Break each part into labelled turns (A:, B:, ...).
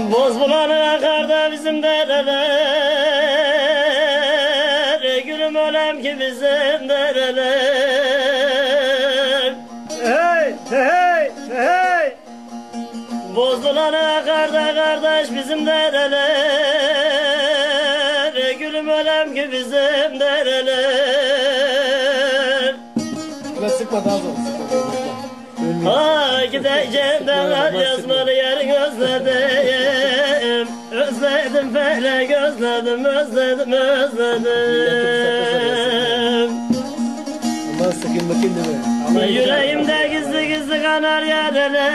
A: Boz bulanı akarda bizim dereler Gülüm ölem ki bizim dereler
B: Hey, hey, hey.
A: Boz bulanı akarda kardeş bizim dereler Gülüm ölem ki bizim dereler
B: Ulan sıkma daha zor.
A: Ha gideceğim ben yazmalı yerin özledim Özledim felek özledim özledim özledim.
B: Ondan sıkayım bakayım mi? Ama
A: Yüreğimde gizli gizli kanar yareler.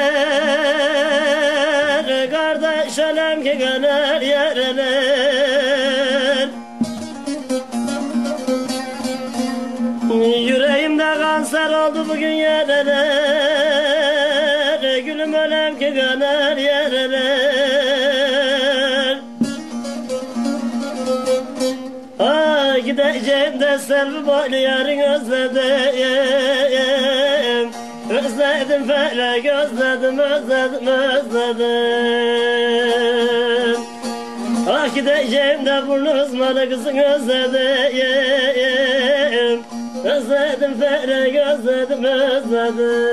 A: Kardeş ölem ki kanar yareler. Yüreğimde kanser oldu bugün yareler. Gülüm ölem ki kanar yareler gideceğim de boylu yarın özledim. Özledim felek özledim özledim özledim. Ah gideceğim de burnu uzmanı kızın özledim. Özledim felek özledim özledim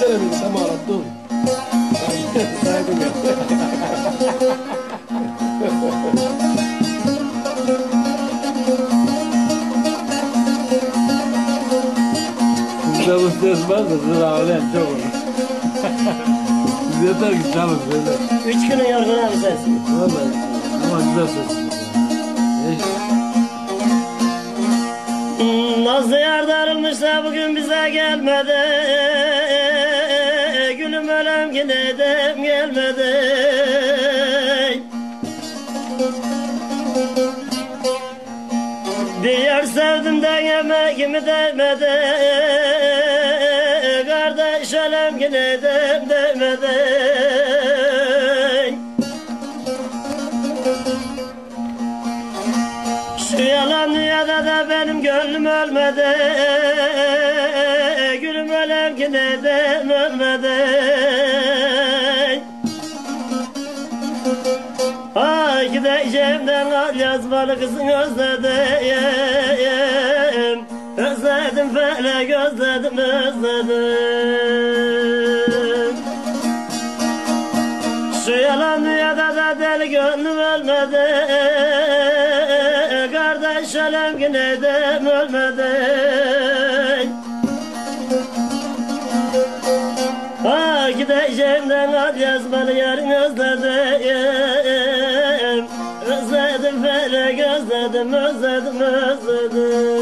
B: 10 sene miydi sen mi arattın? Saydım ya.
C: Sizde bu ses var da siz ağlayan çok olur. Siz yeter ki çalın söyle.
A: Üç günün yorgun abi sensin
C: Vallahi ama güzel ses.
A: Nazlı yar darılmışsa bugün bize gelmedi Ki nedem gelmedi. Bir yer sevdim de yemeğimi değmedi Kardeş ölem ki nedem değmedi Şu yalan dünyada da benim gönlüm ölmedi. Gülüm ölem ki neden ölmedi Ay gideceğimden al yazmalı kızın özledim. Özledim felek özledim özledim. Şu yalan dünyada da deli gönlüm ölmedi. Kardeş ölem neden ölmedi. Ha gideceğimden al yazmalı yarın özledim beri gözledim özledim özledim.